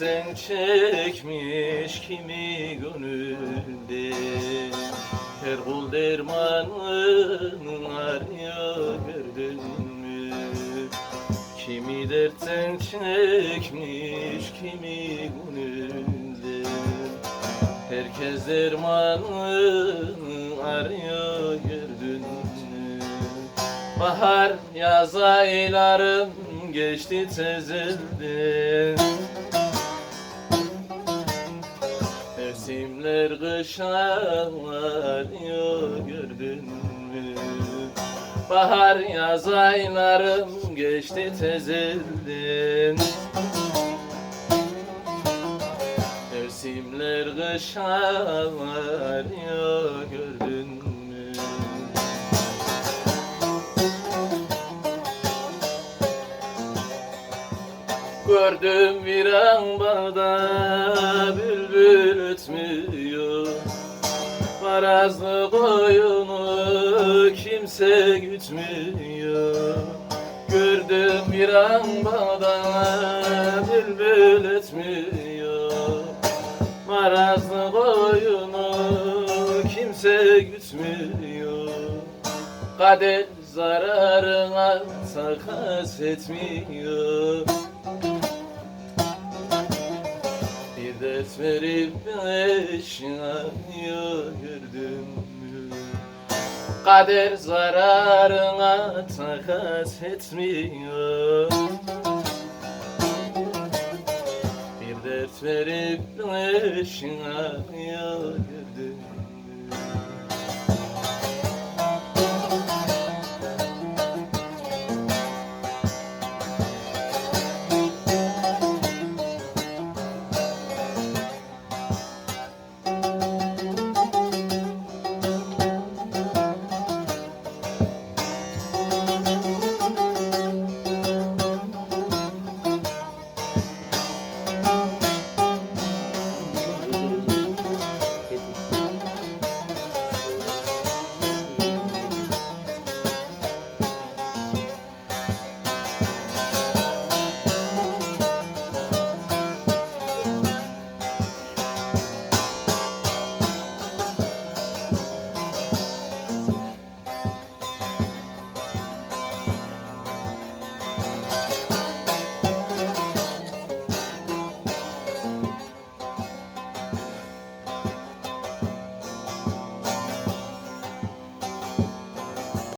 dertten çekmiş kimi gönülde. Her kul dermanını arıyor gördün mü? Kimi dertten çekmiş kimi gönülde. Herkes dermanını arıyor gördün mü? Bahar yaz aylarım geçti tezelden Mevsimler kışa varıyor gördün mü? Bahar yaz aylarım geçti tezelden Mevsimler kışa varıyor gördün mü? Gördüm bir an bağda bülbül ötmüyor Marazlı koyunu kimse gütmüyor. Gördüm bir an bağda bülbül ötmüyor Marazlı koyunu kimse gütmüyor. Kader zararına takas etmiyor Dert verip gördün mü? Kader zararına takas etmiyor Bir dert verip gördün mü?